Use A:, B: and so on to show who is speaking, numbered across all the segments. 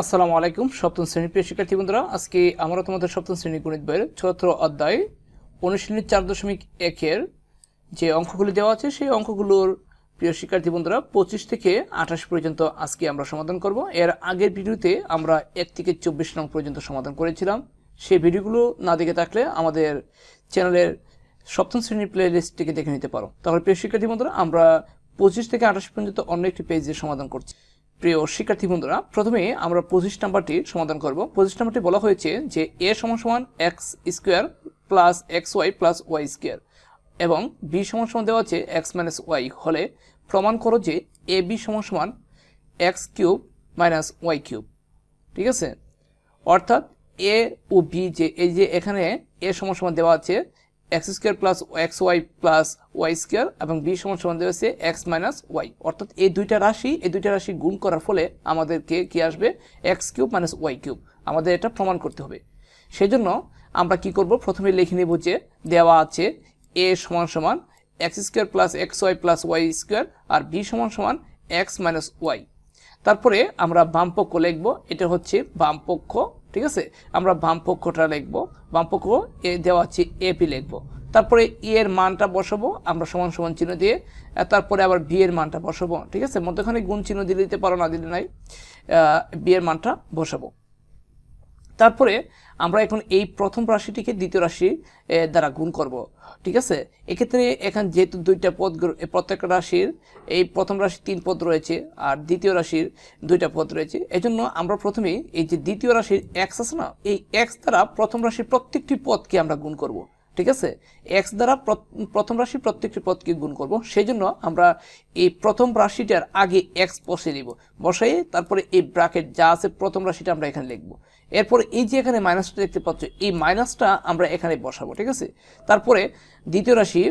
A: আসসালামু আলাইকুম, সপ্তম শ্রেণির প্রিয় শিক্ষার্থী বন্ধুরা। আজকে আমরা তোমাদের সপ্তম শ্রেণি গণিত বইয়ের চুয়াত্তর অধ্যায় অনুশীলনী চার দশমিক একের যে অঙ্কগুলি দেওয়া আছে, সেই অঙ্কগুলোর প্রিয় শিক্ষার্থী বন্ধুরা, পঁচিশ থেকে আঠাশ পর্যন্ত আজকে আমরা সমাধান করব। এর আগের ভিডিওতে আমরা এক থেকে চব্বিশ নং পর্যন্ত সমাধান করেছিলাম। সেই ভিডিওগুলো না দেখে থাকলে আমাদের চ্যানেলের সপ্তম শ্রেণির প্লে লিস্টটিকে দেখে নিতে পারো। তাহলে প্রিয় শিক্ষার্থী বন্ধুরা, আমরা পঁচিশ থেকে আঠাশ পর্যন্ত অন্য একটি পেজে সমাধান করছি। প্রিয় শিক্ষার্থী বন্ধুরা, প্রথমে আমরা পঁচিশ নাম্বারটি সমাধান করব। পঁচিশ নাম্বারটি বলা হয়েছে যে এ সমান সমান X square plus X Y plus Y square এবং বি সমান সমান দেওয়া আছে এক্স মাইনাস ওয়াই। হলে প্রমাণ করো যে এ বি সমান সমান X cube minus Y cube. ঠিক আছে? অর্থাৎ এ ও বি যে, এই যে এখানে এ সমান সমান দেওয়া আছে X square plus X Y plus Y square এবং বি সমান সমান দেওয়া আছে এক্স মাইনাস ওয়াই অর্থাৎ এই দুইটা রাশি, এই দুইটা রাশি গুণ করার ফলে আমাদেরকে কি আসবে? X cube minus Y cube আমাদের এটা প্রমাণ করতে হবে। সেজন্য আমরা কি করব? প্রথমে লিখে নেব যে দেওয়া আছে এ সমান সমান X square plus X Y plus Y square আর বি সমান সমান এক্স মাইনাস ওয়াই তারপরে আমরা বাম পক্ষ লিখব, এটা হচ্ছে বাম পক্ষ। ঠিক আছে? আমরা বামপক্ষটা লিখব। বামপক্ষ এ দেওয়া আছে এপি লিখব। তারপরে ই এর মানটা বসাবো, আমরা সমান সমান চিহ্ন দিয়ে তারপরে আবার বি এর মানটা বসাবো, ঠিক আছে? মধ্যখানে গুণ চিহ্ন দিলে দিতে পারো, না দিলে নাই। বি এর মানটা বসাবো। তারপরে আমরা এখন এই প্রথম রাশিটিকে দ্বিতীয় রাশি দ্বারা গুণ করব। ঠিক আছে? এক্ষেত্রে এখান যেহেতু দুইটা পদ প্রত্যেক রাশির, এই প্রথম রাশি তিন পদ রয়েছে আর দ্বিতীয় রাশির দুইটা পদ রয়েছে। এজন্য আমরা প্রথমে এই যে দ্বিতীয় রাশির এক্স আছে না, এই এক্স দ্বারা প্রথম রাশির প্রত্যেকটি পদকে আমরা গুণ করব। ঠিক আছে? এক্স দ্বারা প্রথম রাশি প্রত্যেকটি পদকে গুণ করব। সেই জন্য আমরা এই প্রথম রাশিটার আগে এক্স বসে নিব বসাই তারপরে এই ব্রাকেট যা আছে প্রথম রাশিটা আমরা এখানে লিখব। এরপর এই যে এখানে মাইনাসটা দেখতে পাচ্ছ, এই মাইনাসটা আমরা এখানে বসাবো, ঠিক আছে? তারপরে দ্বিতীয় রাশি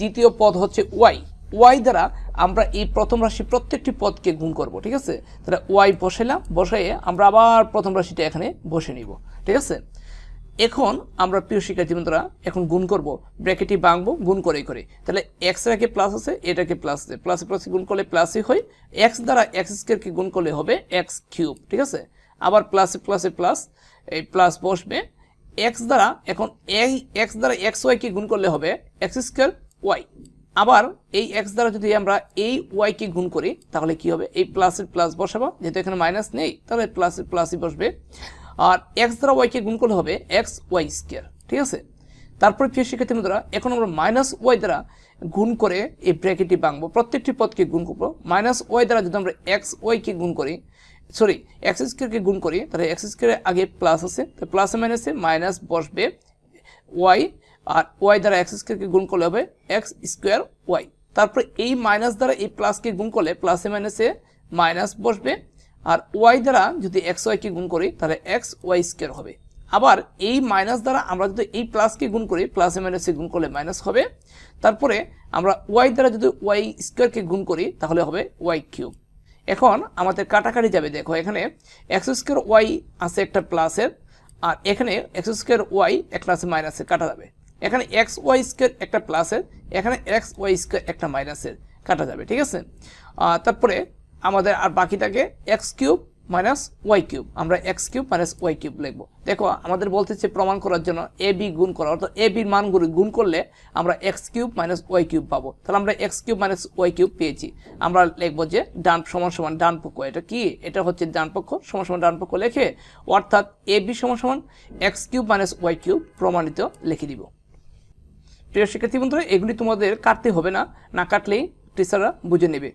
A: দ্বিতীয় পদ হচ্ছে ওয়াই ওয়াই দ্বারা আমরা এই প্রথম রাশি প্রত্যেকটি পদকে গুণ করব, ঠিক আছে? তাহলে ওয়াই বসাইলাম, বসাইয়ে আমরা আবার প্রথম রাশিটা এখানে বসে নিব, ঠিক আছে? এখন আমরা প্রিয় শিক্ষার্থী বন্ধুরা এখন গুণ করব। ব্র্যাকেটটি ভাঙবো, গুণ করে করে। তাহলে এক্স রাখে প্লাস আছে, এটাকে প্লাস আছে প্লাসে প্লাসে গুণ করলে প্লাসই হয়। এক্স দ্বারা এক্স স্কোয়ারকে গুণ করলে হবে এক্স কিউব ঠিক আছে? আবার প্লাসে প্লাসে প্লাস এই প্লাস বসবে। এক্স দ্বারা, এখন এই এক্স দ্বারা এক্স ওয়াইকে গুণ করলে হবে এক্স স্কোয়ার ওয়াই আবার এই এক্স দ্বারা যদি আমরা এই ওয়াইকে গুণ করি, তাহলে কি হবে? এই প্লাসের প্লাস বসাবো। যেহেতু এখানে মাইনাস নেই, তাহলে প্লাসের প্লাসই বসবে। আর এক্স দ্বারা ওয়াইকে গুণ করলে হবে এক্স ওয়াই স্কোয়ার ঠিক আছে? তারপরে প্রিয় শিক্ষার্থী বন্ধুরা, এখন আমরা মাইনাস ওয়াই দ্বারা গুণ করে এই ব্র্যাকেটটি ভাঙবো। প্রত্যেকটি পদকে গুণ করব। মাইনাস ওয়াই দ্বারা যদি আমরা এক্স ওয়াইকে গুণ করি সরি এক্স স্কোয়ারকে গুণ করি, তাহলে এক্স স্কোয়ারের আগে প্লাস আছে, তো প্লাসে মাইনাসে মাইনাস বসবে ওয়াই আর ওয়াই দ্বারা এক্স স্কোয়ারকে গুণ করলে হবে এক্স স্কোয়ার ওয়াই তারপরে এই মাইনাস দ্বারা এই প্লাসকে গুণ করলে প্লাসে মাইনাসে মাইনাস বসবে। আর ওয়াই দ্বারা যদি এক্স ওয়াইকে গুণ করি, তাহলে এক্স ওয়াই স্কোয়ার হবে। আবার এই মাইনাস দ্বারা আমরা যদি এই প্লাসকে গুণ করি প্লাসে মাইনাসে গুণ করলে মাইনাস হবে। তারপরে আমরা ওয়াই দ্বারা যদি ওয়াই স্কোয়ারকে গুণ করি, তাহলে হবে ওয়াই কিউব এখন আমাদের কাটাকাটি যাবে, দেখো এখানে এক্স স্কোয়ার ওয়াই আছে একটা প্লাসের আর এখানে এক্স স্কোয়ার ওয়াই একটা আছে মাইনাসের কাটা যাবে। এখানে এক্স ওয়াই স্কোয়ার একটা প্লাসের এখানে এক্স ওয়াই স্কোয়ার একটা মাইনাসের কাটা যাবে, ঠিক আছে? তারপরে আমাদের আর বাকিটাকে X cube minus Y cube আমরা X cube minus Y cube লিখব। দেখো, আমাদের বলতেছে প্রমাণ করার জন্য এ বি গুণ করা, অর্থাৎ এ বির মানগুলো গুণ করলে আমরা X cube minus Y cube পাবো। তাহলে আমরা X cube minus Y cube পেয়েছি। আমরা লিখব যে ডান সমান সমান ডান পক্ষ, এটা কি? এটা হচ্ছে ডান পক্ষ, সমান সমান ডান পক্ষ লেখে, অর্থাৎ এ বি সমান সমান X cube minus Y cube প্রমাণিত লিখে দিব। প্রিয় শিক্ষার্থী বন্ধুরা, এগুলি তোমাদের কাটতে হবে না। না কাটলেই টিচাররা বুঝে নেবে।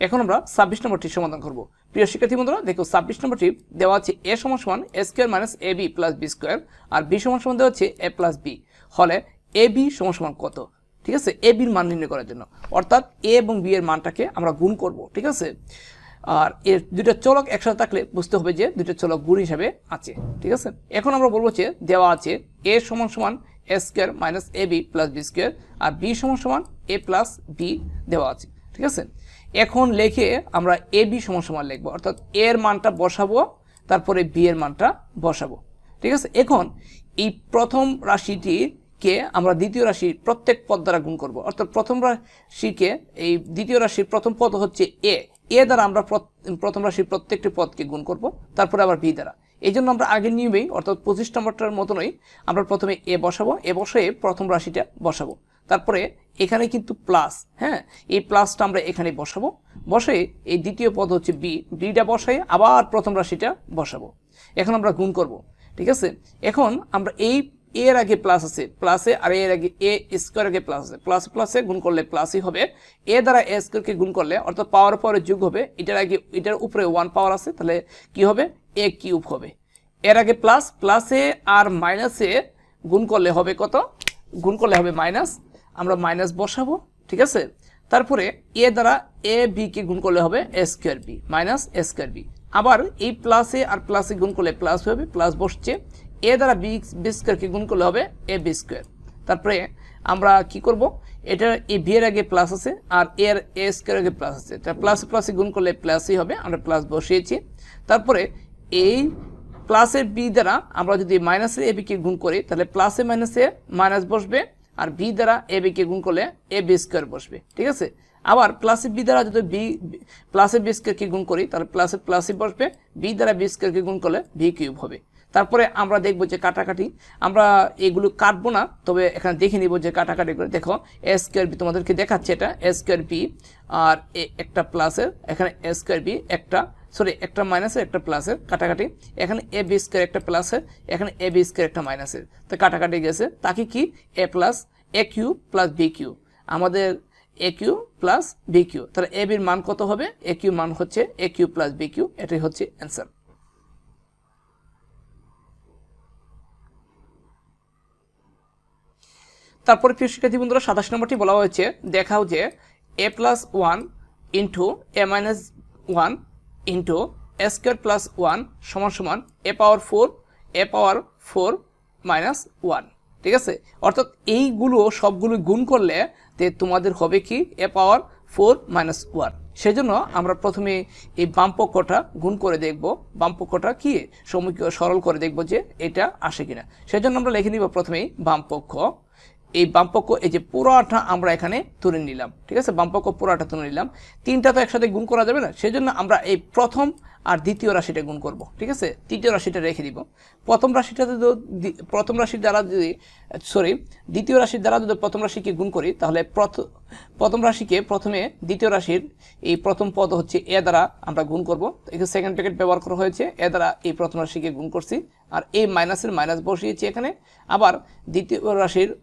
A: এখন আমরা ছাব্বিশ নম্বরটি সমাধান করব। প্রিয় শিক্ষার্থী বন্ধুরা, দেখো ছাব্বিশ নম্বরটি দেওয়া আছে এ সমান সমান A square minus A B plus B square, R B সমান সমান দেওয়া হচ্ছে এ প্লাস বি। হলে এ বি সমান সমান কত? ঠিক আছে? এ বির মান নির্ণয় করার জন্য। অর্থাৎ এ এবং বি এর মানটাকে আমরা গুণ করব, ঠিক আছে? আর এর দুইটা চলক একসাথে থাকলে বুঝতে হবে যে দুইটা চলক গুণ হিসাবে আছে, ঠিক আছে? এখন আমরা বলব যে দেওয়া আছে এ সমান সমান A square minus A B plus B square R B সমান সমান এ প্লাস বি দেওয়া আছে, ঠিক আছে? এখন লিখে আমরা এ বি সমান সমান লিখব, অর্থাৎ এর মানটা বসাবো, তারপরে বি এর মানটা বসাবো, ঠিক আছে? এখন এই প্রথম রাশিটি কে আমরা দ্বিতীয় রাশি প্রত্যেক পদ দ্বারা গুণ করব, অর্থাৎ প্রথম রাশিকে, এই দ্বিতীয় রাশির প্রথম পদ হচ্ছে এ এ দ্বারা আমরা প্রথম রাশির প্রত্যেকটি পদকে গুণ করব, তারপরে আবার বি দ্বারা। এই জন্য আমরা আগের নিয়মেই, অর্থাৎ পঁচিশ নম্বরটার মতনই আমরা প্রথমে এ বসাবো, এ বসে প্রথম রাশিটা বসাবো। তারপরে এখানে কিন্তু প্লাস হ্যাঁ? এই প্লাসটা আমরা এখানে বসাবো। বসে এই দ্বিতীয় পদ হচ্ছে বি বিটা বসাই আবার প্রথম রাশিটা বসাবো। এখন আমরা গুণ করব, ঠিক আছে? এখন আমরা এই এর আগে প্লাস আছে প্লাসে আর এর আগে এ স্কোয়ার আগে প্লাস আছে। প্লাস প্লাসে গুণ করলে প্লাসই হবে। এ দ্বারা এ স্কোয়ারকে গুণ করলে, অর্থাৎ পাওয়ার পরে যুগ হবে, এটার আগে, এটার উপরে ওয়ান পাওয়ার আছে, তাহলে কি হবে? এ কিউব হবে। এর আগে প্লাস প্লাসে আর মাইনাসে গুণ করলে হবে কত? গুণ করলে হবে মাইনাস আমরা মাইনাস বসাবো, ঠিক আছে? তারপরে এ দ্বারা এ বি কে গুণ করলে হবে A square B minus A square B আবার এই প্লাসে আর প্লাসে গুণ করলে প্লাস হবে প্লাস বসছে। এ দ্বারা বি বি স্কোয়ারকে গুণ করলে হবে এ বি স্কোয়ার তারপরে আমরা কি করব? এটা এই বি এর আগে প্লাস আছে আর এর এ স্কোয়ার আগে প্লাস আছে। তা প্লাস প্লাসে গুণ করলে প্লাসই হবে, আমরা প্লাস বসিয়েছি। তারপরে এই প্লাসের বি দ্বারা আমরা যদি মাইনাসের এ বিকে গুণ করি, তাহলে প্লাসে মাইনাসে মাইনাস বসবে আর বি দ্বারা এ বিকে গুণ করলে এ বি স্কোয়ার বসবে, ঠিক আছে? আবার প্লাসে বি দ্বারা যদি বি প্লাসে বি স্কোয়ারকে গুণ করি, তাহলে প্লাসে প্লাসে বসবে বি দ্বারা বি স্কোয়ারকে গুণ করলে ভি কিউব হবে। তারপরে আমরা দেখব যে কাটাকাটি, আমরা এগুলো কাটবো না, তবে এখানে দেখে নিব যে কাটাকাটি করে। দেখো এ স্কোয়ার বি তোমাদেরকে দেখাচ্ছে এটা এ স্কোয়ার বি আর একটা প্লাসের এখানে এ স্কোয়ার বি একটা সরি, একটা মাইনাসের, একটা প্লাসের কাটাকাটি। এখানে এ বি স্কোয়ার একটা প্লাসের, এখানে এ বি স্কোয়ার একটা মাইনাসের। তো কাটাকাটি গেছে। তাকে কি? A plus A cube plus B cube আমাদের A cube plus B cube তাহলে এ বির মান কত হবে? এ কিউ মান হচ্ছে A cube plus B cube এটাই হচ্ছে অ্যান্সার তারপরে প্রিয় শিক্ষার্থী বন্ধুরা, সাতাশ নম্বরটি বলা হয়েছে, দেখাও যে A plus one into A minus one into A square plus one সমান সমান A power four A power four minus one ঠিক আছে? অর্থাৎ এইগুলো সবগুলো গুণ করলে তে তোমাদের হবে কি? A power four minus one সেজন্য আমরা প্রথমে এই বামপক্ষটা গুণ করে দেখব। বামপক্ষটা কি? সমীকরণ সরল করে দেখব যে এটা আসে কিনা। সেজন্য আমরা লিখে নিব প্রথমেই বামপক্ষ এই বামপক্ষ, এই যে পুরোটা আমরা এখানে তুলে নিলাম, ঠিক আছে? বামপক্ষ পুরোটা তুলে নিলাম। তিনটা তো একসাথে গুণ করা যাবে না, সেজন্য আমরা এই প্রথম আর দ্বিতীয় রাশিটা গুণ করব, ঠিক আছে? তৃতীয় রাশিটা রেখে দিব। প্রথম রাশিটা যদি প্রথম রাশির দ্বারা যদি সরি দ্বিতীয় রাশির দ্বারা যদি প্রথম রাশিকে গুণ করি, তাহলে প্রথ- প্রথম রাশিকে প্রথমে দ্বিতীয় রাশির এই প্রথম পদ হচ্ছে এ দ্বারা আমরা গুণ করব। এখানে সেকেন্ড প্যাকেট ব্যবহার করা হয়েছে, এ দ্বারা এই প্রথম রাশিকে গুণ করছি। আর এই মাইনাসের মাইনাস বসিয়েছি এখানে। আবার দ্বিতীয় রাশির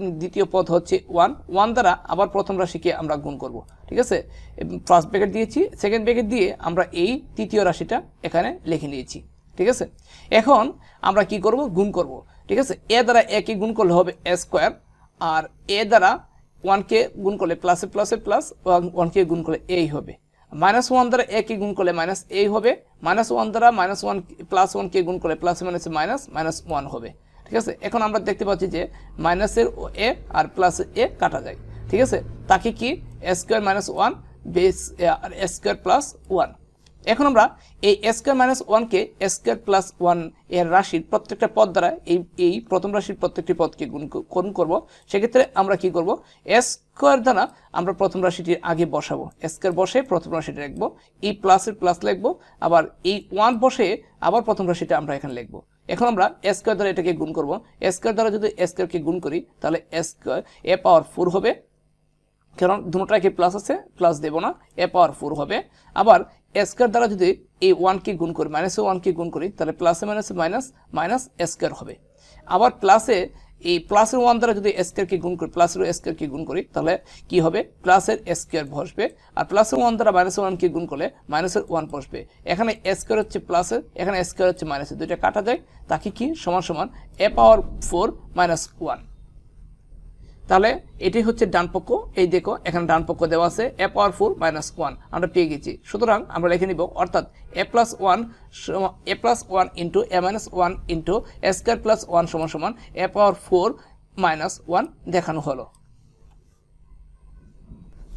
A: দ্বিতীয় পদ হচ্ছে ওয়ান ওয়ান দ্বারা আবার প্রথম রাশিকে আমরা গুণ করব, ঠিক আছে? ফার্স্ট প্যাকেট দিয়েছি। সেকেন্ড প্যাকেট দিয়ে আমরা এই তৃতীয় রাশিটা এখানে লিখে নিয়েছি, ঠিক আছে? এখন আমরা কি করব? গুণ করব, ঠিক আছে? এ দ্বারা একে গুণ করলে হবে এ স্কোয়ার, আর এ দ্বারা ওয়ানকে গুণ করলে প্লাসে প্লাসে প্লাস ওয়ানকে গুণ করলে এই হবে। মাইনাস ওয়ান দ্বারা একে গুণ করলে মাইনাস এই হবে, মাইনাস ওয়ান দ্বারা মাইনাস ওয়ান প্লাস ওয়ানকে গুণ করলে প্লাস মাইনাসে মাইনাস মাইনাস ওয়ান হবে, ঠিক আছে? এখন আমরা দেখতে পাচ্ছি যে মাইনাসের এ আর প্লাস এ কাটা যায়, ঠিক আছে? তাকে কি? Square minus one base square plus one. এখন আমরা এই স্কোয়ার মাইনাস ওয়ানকে স্কোয়ার প্লাস ওয়ানের রাশির প্রত্যেকটা পদ দ্বারা এই এই প্রথম রাশির প্রত্যেকটি পদকে গুণ গুণ করব। সেক্ষেত্রে আমরা কি করব? স্কোয়ার দ্বারা আমরা প্রথম রাশিটির আগে বসাবো। স্কোয়ার বসে প্রথম রাশিটা লিখব। এই প্লাসের প্লাস লিখব। আবার এই ওয়ান বসে আবার প্রথম রাশিটা আমরা এখানে লিখব। এখন আমরা স্কোয়ার দ্বারা এটাকে গুণ করব। স্কোয়ার দ্বারা যদি স্কোয়ারকে গুণ করি, তাহলে স্কোয়ার এ পাওয়ার ফোর হবে। কারণ দুটোটাকে প্লাস আছে প্লাস দেব না। এ পাওয়ার ফোর হবে। আবার স্কোয়ার দ্বারা যদি এই ওয়ানকে গুণ করি মাইনাসে ওয়ানকে গুণ করি, তাহলে প্লাসে মাইনাসে মাইনাস মাইনাস স্কোয়ার হবে। আবার প্লাসে এই প্লাসের ওয়ান দ্বারা যদি স্কোয়ারকে গুণ করি প্লাসের স্কোয়ারকে গুণ করি, তাহলে কি হবে? প্লাসের স্কোয়ার বসবে, আর প্লাসের ওয়ান দ্বারা মাইনাসের ওয়ানকে গুণ করলে মাইনাসের ওয়ান বসবে। এখানে স্কোয়ার হচ্ছে প্লাসের এখানে স্কোয়ার হচ্ছে মাইনাসের দুইটা কাটা যায়, তাকে কি? সমান সমান A power four minus one তাহলে এটি হচ্ছে ডান পক্ষ। এই দেখো, এখানে ডান পক্ষ দেওয়া আছে, A power four minus one. আমরা পেয়ে গেছি। সুতরাং আমরা লিখে নিব, অর্থাৎ A plus one A plus one into A minus one into A square plus one সমান সমান A power four minus one দেখানো হলো।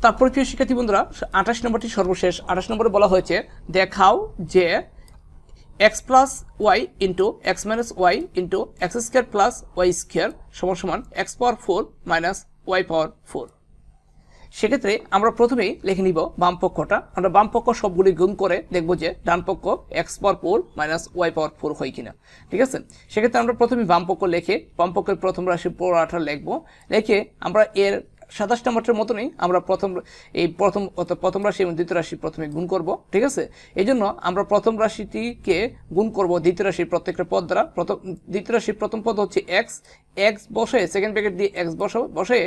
A: তারপর প্রিয় শিক্ষার্থী বন্ধুরা, আঠাশ নম্বরটি সর্বশেষ। আঠাশ নম্বরে বলা হয়েছে, দেখাও যে X plus Y into X minus Y into X square plus Y square সমান সমান X power four minus Y power four সেক্ষেত্রে আমরা প্রথমেই লিখে নিব বাম পক্ষটা। আমরা বাম পক্ষ সবগুলি গুণ করে দেখব যে ডান পক্ষ X power four minus Y power four হয় কিনা। ঠিক আছে? সেক্ষেত্রে আমরা প্রথমে বাম পক্ষ লিখে বাম পক্ষের প্রথম রাশি পুরোটা লিখব। লিখে আমরা এর সাতাশ নম্বরটার মতনই আমরা প্রথম এই প্রথম প্রথম রাশি এবং দ্বিতীয় রাশি প্রথমে গুণ করব, ঠিক আছে? এই জন্য আমরা প্রথম রাশিটিকে গুণ করব দ্বিতীয় রাশির প্রত্যেকটা পদ দ্বারা। প্রথম, দ্বিতীয় রাশির প্রথম পদ হচ্ছে এক্স এক্স বসে সেকেন্ড প্যাকেট দিয়ে এক্স বসাবো বসে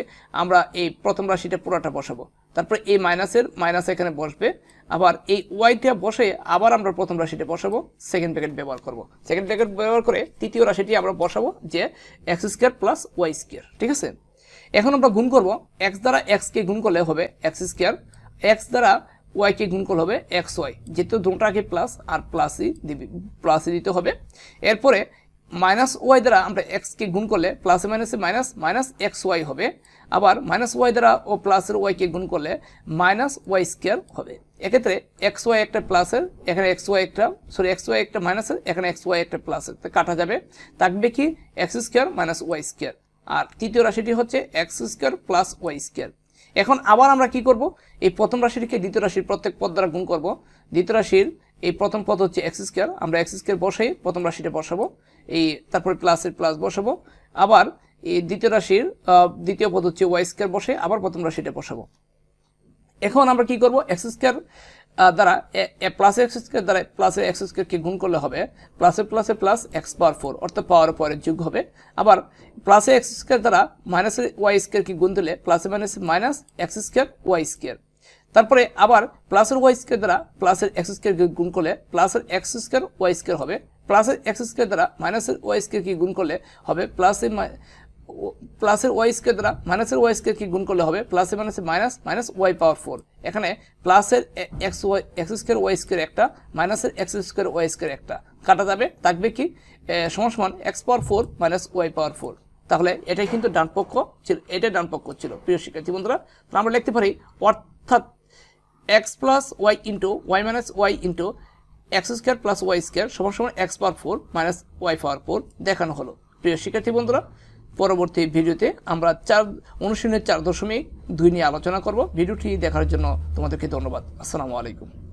A: আমরা এই প্রথম রাশিটা পুরোটা বসাবো। তারপরে এই মাইনাসের মাইনাস এখানে বসবে। আবার এই ওয়াইটা বসে আবার আমরা প্রথম রাশিটা বসাবো সেকেন্ড প্যাকেট ব্যবহার করব। সেকেন্ড প্যাকেট ব্যবহার করে তৃতীয় রাশিটি আমরা বসাবো যে X square plus Y square ঠিক আছে? এখন আমরা গুণ করব এক্স দ্বারা এক্সকে গুণ করলে হবে এক্স স্কোয়ার এক্স দ্বারা ওয়াইকে গুণ করলে হবে এক্স ওয়াই যেহেতু দুটাকে প্লাস আর প্লাসই দিবি প্লাসই দিতে হবে। এরপরে মাইনাস ওয়াই দ্বারা আমরা এক্সকে গুণ করলে প্লাসে মাইনাসে মাইনাস মাইনাস এক্স ওয়াই হবে। আবার মাইনাস ওয়াই দ্বারা ও প্লাসের ওয়াইকে গুণ করলে মাইনাস ওয়াই স্কোয়ার হবে। এক্ষেত্রে এক্স ওয়াই একটা প্লাসের এখানে এক্স ওয়াই একটা সরি এক্স ওয়াই একটা মাইনাসের এখানে এক্স ওয়াই একটা প্লাসের কাটা যাবে। থাকবে কি X square minus Y square আর তৃতীয় রাশিটি হচ্ছে X square plus Y square এখন আবার আমরা কি করব? এই প্রথম রাশিটিকে দ্বিতীয় রাশির প্রত্যেক পদ দ্বারা গুণ করব। দ্বিতীয় রাশির এই প্রথম পদ হচ্ছে এক্স স্কোয়ার আমরা এক্স স্কোয়ার বসাই প্রথম রাশিটা বসাবো। এই তারপরে প্লাসের প্লাস বসাবো। আবার এই দ্বিতীয় রাশির দ্বিতীয় পদ হচ্ছে ওয়াই স্কোয়ার বসে আবার প্রথম রাশিটা বসাবো। এখন আমরা কি করব? এক্স স্কোয়ার দ্বারা প্লাস এক্স স্কোয়ার দ্বারা প্লাসে এক্স স্কোয়ারকে গুণ করলে হবে প্লাসে প্লাসে প্লাস এক্স পাওয়ার ফোর অর্থাৎ পাওয়ার পরে যুগ হবে। আবার প্লাসে এক্স স্কোয়ার দ্বারা মাইনাসে ওয়াই স্কোয়ারকে গুণ দিলে প্লাসে মাইনাসে minus X square Y square তারপরে আবার প্লাসের ওয়াই স্কোয়ার দ্বারা প্লাসের এক্স স্কোয়ারকে গুণ করলে প্লাসের এক্স স্কোয়ার ওয়াই স্কোয়ার হবে। প্লাসের এক্স স্কোয়ার দ্বারা মাইনাসের ওয়াই স্কোয়ারকে গুণ করলে হবে প্লাসের প্লাসের ওয়াই স্কোয়ার দ্বারা মাইনাসের ওয়াই স্কোয়ার কি গুণ করলে হবে? প্লাসে মাইনাসে minus minus Y power four. এখানে প্লাসের X Y, X square, Y square একটা, মাইনাসের এক্স স্কোয়ার, ওয়াই স্কোয়ার একটা। কাটা যাবে, থাকবে কি? সমান সমান X power four minus Y power four. তাহলে এটাই কিন্তু ডানপক্ষ ছিল, এটাই ডানপক্ষ ছিল, প্রিয় শিক্ষার্থী বন্ধুরা। তো আমরা লিখতে পারি, অর্থাৎ X plus Y into, Y minus Y into X square plus Y square সমান সমান X power four minus Y power four দেখানো হলো। প্রিয় শিক্ষার্থী বন্ধুরা পরবর্তী ভিডিওতে আমরা চার, অনুশীলনের চার দশমিক দুই নিয়ে আলোচনা করব। ভিডিওটি দেখার জন্য তোমাদেরকে ধন্যবাদ। আসসালামু আলাইকুম।